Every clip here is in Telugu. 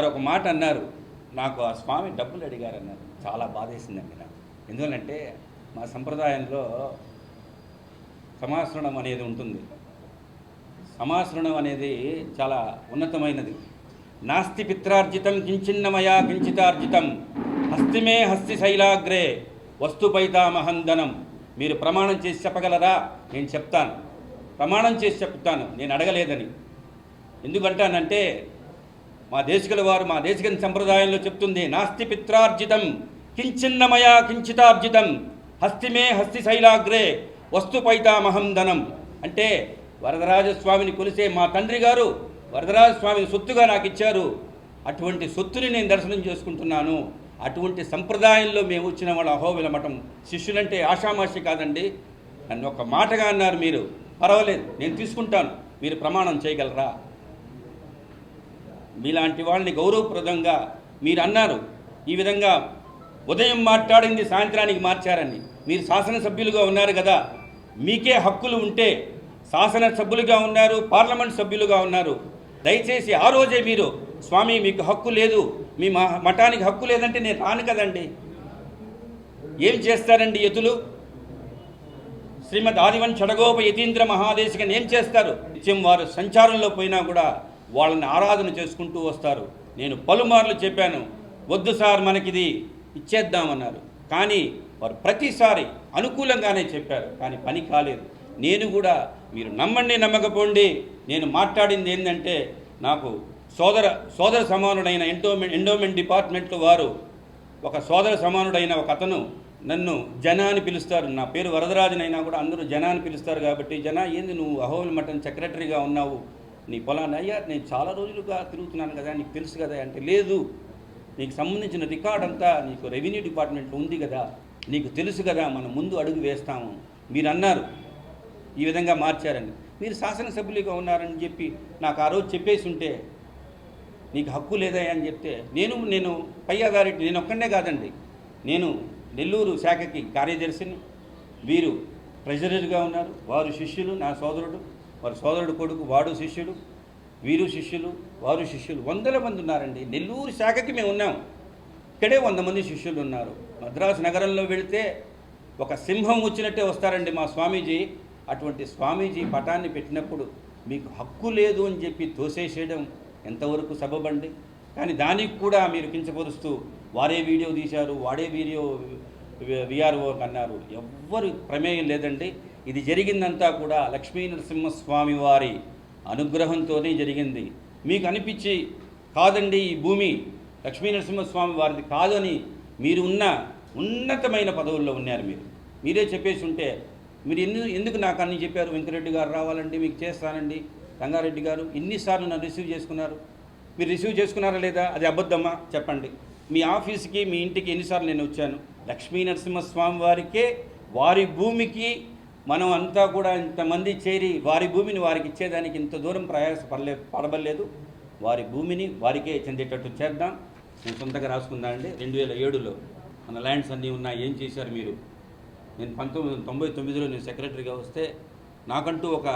వారు ఒక మాట అన్నారు. నాకు ఆ స్వామి డబ్బులు అడిగారు అన్నారు చాలా బాధేసిందండి నాకు. ఎందుకంటే మా సంప్రదాయంలో సమాశ్రణం అనేది ఉంటుంది. సమాశ్రణం అనేది చాలా ఉన్నతమైనది. నాస్తి పిత్రార్జితం కించిన్నమయా కించితార్జితం. హస్తిమే హస్తి శైలాగ్రే వస్తు పైతామహందనం. మీరు ప్రమాణం చేసి చెప్పగలరా? నేను చెప్తాను. ప్రమాణం చేసి చెప్తాను. నేను అడగలేదని. ఎందుకంటానంటే మా దేశికుల వారు మా దేశికన్ సంప్రదాయంలో చెప్తుంది నాస్తి పిత్రార్జితం కించిన్నమయా కించితార్జితం హస్తిమే హస్తి శైలాగ్రే వస్తు పైతామహం ధనం. అంటే వరదరాజస్వామిని కొలిసే మా తండ్రి గారు వరదరాజస్వామిని సొత్తుగా నాకు ఇచ్చారు. అటువంటి సొత్తుని నేను దర్శనం చేసుకుంటున్నాను. అటువంటి సంప్రదాయంలో మేము వచ్చిన వాళ్ళ అహోబిల మఠం శిష్యులంటే ఆషామాషి కాదండి. నన్ను ఒక మాటగా అన్నారు మీరు. పర్వాలేదు నేను తీసుకుంటాను. మీరు ప్రమాణం చేయగలరా? మీలాంటి వాళ్ళని గౌరవప్రదంగా మీరు అన్నారు ఈ విధంగా ఉదయం మాట్లాడింది సాయంత్రానికి మార్చారని. మీరు శాసనసభ్యులుగా ఉన్నారు కదా. మీకే హక్కులు ఉంటే శాసనసభ్యులుగా ఉన్నారు పార్లమెంట్ సభ్యులుగా ఉన్నారు. దయచేసి ఆ రోజే మీరు స్వామి మీకు హక్కు లేదు. మీ మఠానికి హక్కు లేదంటే నేను రాను కదండి. ఏం చేస్తారండి ఎతులు? శ్రీమద్ ఆదివన్ చడగోప యతీంద్ర మహాదేశికని ఏం చేస్తారు? నిత్యం వారు సంచారంలో పోయినా కూడా వాళ్ళని ఆరాధన చేసుకుంటూ వస్తారు. నేను పలుమార్లు చెప్పాను వద్దు సార్ మనకిది ఇచ్చేద్దామన్నారు. కానీ వారు ప్రతిసారి అనుకూలంగానే చెప్పారు కానీ పని కాలేదు. నేను కూడా మీరు నమ్మండి నమ్మకపోండి. నేను మాట్లాడింది ఏంటంటే నాకు సోదర సోదర సమానుడైన ఎండోమెంట్ ఎండోమెంట్ డిపార్ట్మెంట్లో వారు ఒక సోదర సమానుడైన ఒక అతను నన్ను జనాన్ని అని పిలుస్తారు. నా పేరు వరదరాజనైనా కూడా అందరూ జనాన్ని అని పిలుస్తారు కాబట్టి జనా ఏంది నువ్వు అహోల్ మఠం సెక్రటరీగా ఉన్నావు? నీ పొలాన్ని అయ్యా నేను చాలా రోజులుగా తిరుగుతున్నాను కదా నీకు తెలుసు కదా అంటే లేదు. నీకు సంబంధించిన రికార్డ్ అంతా నీకు రెవెన్యూ డిపార్ట్మెంట్లో ఉంది కదా నీకు తెలుసు కదా మనం ముందు అడుగు వేస్తాము. మీరు అన్నారు ఈ విధంగా మార్చారని మీరు శాసనసభ్యులుగా ఉన్నారని చెప్పి నాకు ఆ రోజు చెప్పేసి ఉంటే నీకు హక్కు లేదా అని చెప్తే నేను నేను పై అథారిటీ నేను ఒక్కనే కాదండి. నేను నెల్లూరు శాఖకి కార్యదర్శిని. వీరు ట్రెజరర్గా ఉన్నారు. వారు శిష్యులు నా సోదరుడు. వారి సోదరుడు కొడుకు వాడు శిష్యుడు వీరు శిష్యులు వారు శిష్యులు. వందల మంది ఉన్నారండి. నెల్లూరు శాఖకి మేము ఉన్నాం. ఇక్కడే వంద మంది శిష్యులు ఉన్నారు. మద్రాసు నగరంలో వెళితే ఒక సింహం వచ్చినట్టే వస్తారండి మా స్వామీజీ. అటువంటి స్వామీజీ పటాన్ని పెట్టినప్పుడు మీకు హక్కు లేదు అని చెప్పి తోసేసేయడం ఎంతవరకు సబబండి? కానీ దానికి కూడా మీరు కించపరుస్తూ వారే వీడియో తీశారు వాడే వీడియో విఆర్ఓ అన్నారు. ఎవ్వరు ప్రమేయం లేదండి. ఇది జరిగిందంతా కూడా లక్ష్మీ నరసింహస్వామి వారి అనుగ్రహంతోనే జరిగింది. మీకు అనిపించి కాదండి ఈ భూమి లక్ష్మీ నరసింహస్వామి వారిది కాదని మీరు ఉన్న ఉన్నతమైన పదవుల్లో ఉన్నారు మీరు. మీరే చెప్పేసి ఉంటే మీరు ఎందుకు ఎందుకు నాకు అన్ని చెప్పారు? వెంకరెడ్డి గారు రావాలండి మీకు చేస్తానండి. రంగారెడ్డి గారు ఎన్నిసార్లు నన్ను రిసీవ్ చేసుకున్నారు. మీరు రిసీవ్ చేసుకున్నారా లేదా? అది అబద్ధమా? చెప్పండి. మీ ఆఫీస్కి మీ ఇంటికి ఎన్నిసార్లు నేను వచ్చాను? లక్ష్మీ నరసింహస్వామి వారికే వారి భూమికి మనం అంతా కూడా ఇంతమంది చేరి వారి భూమిని వారికి ఇచ్చేదానికి ఇంత దూరం ప్రయాస పడలే పడబలేదు వారి భూమిని వారికే చెందేటట్టు చేద్దాం. నేను సొంతంగా రాసుకుందా అండి రెండు వేల ఏడులో మన ల్యాండ్స్ అన్నీ ఉన్నాయి. ఏం చేశారు మీరు? నేను పంతొమ్మిది వందల తొంభై తొమ్మిదిలో నేను సెక్రటరీగా వస్తే నాకంటూ ఒక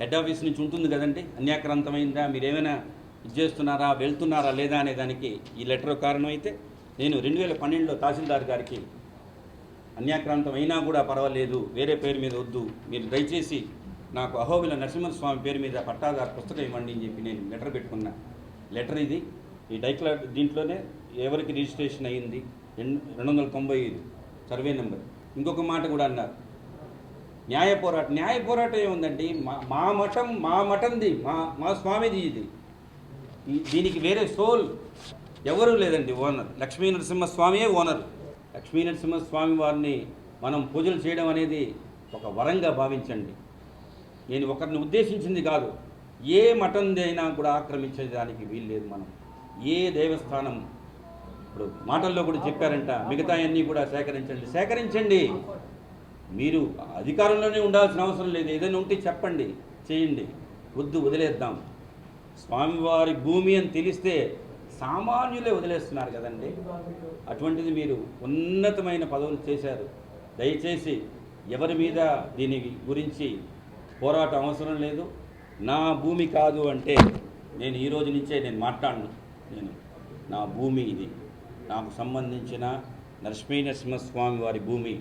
హెడ్ ఆఫీస్ నుంచి ఉంటుంది కదండి. అన్యాక్రాంతమైందా? మీరు ఏమైనా ఇది చేస్తున్నారా? వెళ్తున్నారా లేదా అనే దానికి ఈ లెటర్ కారణం అయితే నేను రెండు వేల పన్నెండులో తహసీల్దార్ గారికి అన్యాక్రాంతం అయినా కూడా పర్వాలేదు. వేరే పేరు మీద వద్దు. మీరు దయచేసి నాకు అహోబిల నరసింహస్వామి పేరు మీద పట్టాదారు పుస్తకం ఇవ్వండి అని చెప్పి నేను లెటర్ పెట్టుకున్నా. లెటర్ ఇది. ఈ డైక్లా దీంట్లోనే ఎవరికి రిజిస్ట్రేషన్ అయ్యింది రెండు వందల తొంభై ఐదు సర్వే నెంబర్. ఇంకొక మాట కూడా అన్నారు న్యాయ పోరాటం న్యాయ పోరాటం ఏముందండి? మా మా మఠం మా మఠంది మా మా స్వామిది ఇది. దీనికి వేరే సోల్ ఎవరూ లేదండి ఓనర్. లక్ష్మీ నరసింహస్వామియే ఓనర్. లక్ష్మీనరసింహస్వామి వారిని మనం పూజలు చేయడం అనేది ఒక వరంగా భావించండి. నేను ఒకరిని ఉద్దేశించింది కాదు ఏ మఠందైనా అయినా కూడా ఆక్రమించేదానికి వీల్లేదు మనం. ఏ దేవస్థానం ఇప్పుడు మాటల్లో కూడా చెప్పారంట మిగతా అన్నీ కూడా సేకరించండి. సేకరించండి. మీరు అధికారంలోనే ఉండాల్సిన అవసరం లేదు. ఏదైనా ఉంటే చెప్పండి చేయండి. వద్దు వదిలేద్దాం. స్వామివారి భూమి అని తెలిస్తే సామాన్యులే వదిలేస్తున్నారు కదండి. అటువంటిది మీరు ఉన్నతమైన పదవులు చేశారు. దయచేసి ఎవరి మీద దీని గురించి పోరాటం అవసరం లేదు. నా భూమి కాదు అంటే నేను ఈ రోజు నుంచే నేను మాట్లాడను. నేను నా భూమి ఇది. నాకు సంబంధించిన నరసింహస్వామి వారి భూమి.